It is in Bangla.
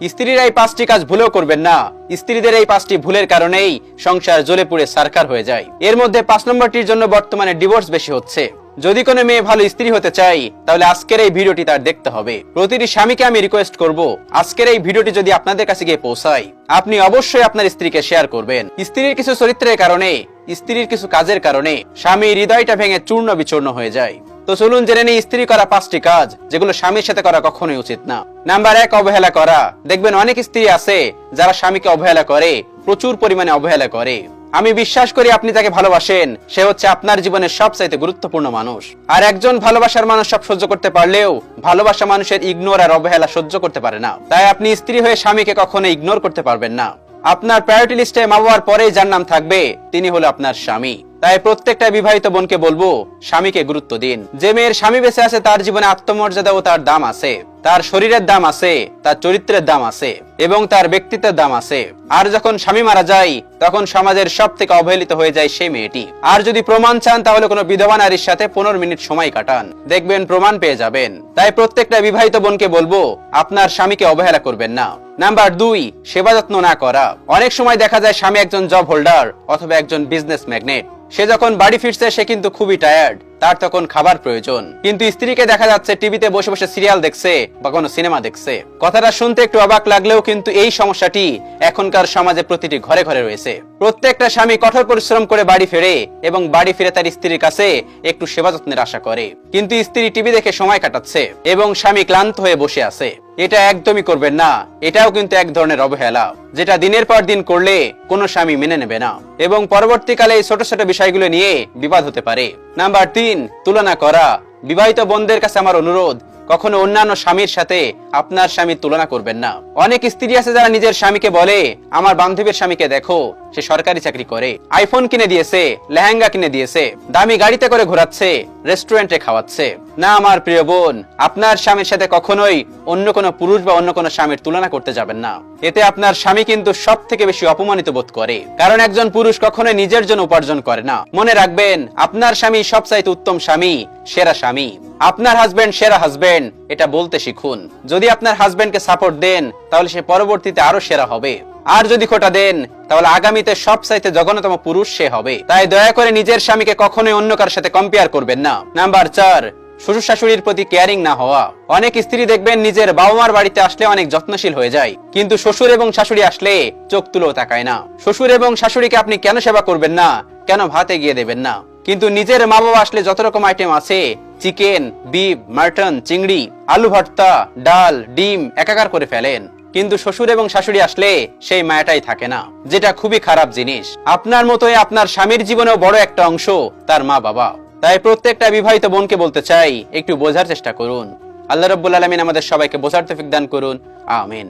স্ত্রীরা এই পাঁচটি কাজ ভুলেও করবেন না। স্ত্রীদের এই পাঁচটি ভুলের কারণেই সংসার জ্বলে পুড়ে সারকার হয়ে যায়। এর মধ্যে পাঁচ নম্বরটির জন্য বর্তমানে ডিভোর্স বেশি হচ্ছে। যদি কোনো মেয়ে ভালো স্ত্রী হতে চাই তাহলে আজকের এই ভিডিওটি তার দেখতে হবে। প্রতিটি স্বামীকে আমি রিকোয়েস্ট করব, আজকের এই ভিডিওটি যদি আপনাদের কাছে গিয়ে পৌঁছায়, আপনি অবশ্যই আপনার স্ত্রীকে শেয়ার করবেন। স্ত্রীর কিছু চরিত্রের কারণে, স্ত্রীর কিছু কাজের কারণে, স্বামীর হৃদয়টা ভেঙে চূর্ণ বিচূর্ণ হয়ে যায়। তো চলুন জেনে নেই, স্ত্রী করা পাঁচটি কাজ, যেগুলো স্বামীর সাথে করা কখনোই উচিত না। নাম্বার এক, অবহেলা করা। দেখবেন অনেক স্ত্রী আছে, যারা স্বামীকে অবহেলা করে, প্রচুর পরিমাণে অবহেলা করে। আমি বিশ্বাস করি আপনি তাকে ভালোবাসেন, সে হচ্ছে আপনার জীবনের সবচাইতে গুরুত্বপূর্ণ মানুষ। আর একজন ভালোবাসার মানুষ সব সহ্য করতে পারলেও, ভালোবাসা মানুষের ইগনোর আর অবহেলা সহ্য করতে পারে না। তাই আপনি স্ত্রী হয়ে স্বামীকে কখনো ইগনোর করতে পারবেন না। আপনার প্রায়োরিটি লিস্টে মা বাবার পরেই যার নাম থাকবে, তিনি হলো আপনার স্বামী। তাই প্রত্যেকটা বিবাহিত বোনকে বলব, স্বামীকে গুরুত্ব দিন। যে মেয়ের স্বামী বেঁচে আছে, তার জীবনে আত্মমর্যাদা ও তার দাম আছে। তার শরীরের দাম আছে, তার চরিত্রের দাম আছে, এবং তার ব্যক্তিত্বের দাম আছে। আর যখন স্বামী মারা যায়, তখন সমাজের সব থেকে অবহেলিত হয়ে যায় সেই মেয়েটি। আর যদি প্রমাণ চান, তাহলে কোনো বিধবা নারীর সাথে পনেরো মিনিট সময় কাটান। দেখবেন প্রমাণ পেয়ে যাবেন। তাই প্রত্যেকটা বিবাহিত বোনকে বলব, আপনার স্বামীকে অবহেলা করবেন না। নাম্বার দুই, সেবা যত্ন না করা। অনেক সময় দেখা যায় স্বামী একজন জব হোল্ডার অথবা একজন বিজনেস ম্যাগনেট। সে যখন বাড়ি ফিরছে, সে কিন্তু খুবই টায়ার্ড তার তখন খাবার প্রয়োজন। কিন্তু স্ত্রীকে দেখা যাচ্ছে, টিভিতে বসে বসে সিরিয়াল দেখছে বা কোনো সিনেমা দেখছে। কথাটা শুনতে একটু অবাক লাগলেও কিন্তু এই সমস্যাটি এখনকার সমাজে প্রতিটি ঘরে ঘরে রয়েছে। প্রত্যেকটা স্বামী কঠোর পরিশ্রম করে বাড়ি ফেরে এবং বাড়ি ফিরে তার স্ত্রীর কাছে একটু সেবা যত্নের আশা করে। কিন্তু স্ত্রী টিভি দেখে সময় কাটাচ্ছে এবং স্বামী ক্লান্ত হয়ে বসে আছে। এটা একদমই করবেন না। এটাও কিন্তু এক ধরনের অবহেলা, যেটা দিনের পর দিন করলে কোনো স্বামী মেনে নেবে না। এবং পরবর্তীকালে ছোট ছোট বিষয়গুলো নিয়ে বিবাদ হতে পারে। নাম্বার তিন, তুলনা করা। বিবাহিত বোনদের কাছে আমার অনুরোধ কখনো অন্যান্য স্বামীর সাথে আপনার স্বামীর তুলনা করবেন না। অনেক স্ত্রী আছে যারা নিজের স্বামীকে বলে, আমার বান্ধবীর স্বামীকে দেখো, সে সরকারি চাকরি করে। আইফোন কিনে দিয়েছে, লেহেঙ্গা কিনে দিয়েছে, দামি গাড়িতে করে ঘোরাচ্ছে রেস্টুরেন্টে খাওয়াচ্ছে। না, আমার প্রিয় বোন, আপনার স্বামীর সাথে কখনোই অন্য কোনো পুরুষ বা অন্য কোনো স্বামীর তুলনা করতে যাবেন না। এতে আপনার স্বামী কিন্তু সব থেকে বেশি অপমানিত বোধ করে। কারণ একজন পুরুষ কখনোই নিজের জন্য উপার্জন করে না। মনে রাখবেন, আপনার স্বামী সবচাইতে উত্তম স্বামী, সেরা স্বামী। আপনার হাজবেন্ড সেরা হাজবেন্ড এটা বলতে শিখুন। যদি আপনার হাজবেন্ডকে সাপোর্ট দেন, তাহলে সে পরবর্তীতে আরও সেরা হবে। আর যদি খোটা দেন, তাহলে আগামীতে সব চাইতে জঘন্যতম পুরুষ সে হবে। তাই দয়া করে নিজের স্বামীকে কখনোই অন্য কার সাথে কম্পেয়ার করবেন না। নাম্বার চার শ্বশুর শাশুড়ির প্রতি কেয়ারিং না হওয়া। অনেক স্ত্রী দেখবেন নিজের বাবা মার বাড়িতে আসলে অনেক যত্নশীল হয়ে যায়। কিন্তু শ্বশুর এবং শাশুড়ি আসলে চোখ তুলেও তাকায় না। শ্বশুর এবং শাশুড়িকে আপনি কেন সেবা করবেন না? কেন ভাতে গিয়ে দেবেন না? কিন্তু নিজের মা বাবা আসলে যত রকম আইটেম আছে চিকেন বিফ মাটন চিংড়ি, আলু ভর্তা, ডাল, ডিম একাকার করে ফেলেন। কিন্তু শ্বশুর এবং শাশুড়ি আসলে সেই মায়াটাই থাকে না, যেটা খুবই খারাপ জিনিস। আপনার মতোই আপনার স্বামীর জীবনেও বড় একটা অংশ তার মা বাবা তাই প্রত্যেকটা বিবাহিত বোনকে বলতে চাই, একটু বোঝার চেষ্টা করুন। আল্লাহ রব্বুল আলমিন আমাদের সবাইকে বোঝার তফিক দান করুন। আমিন।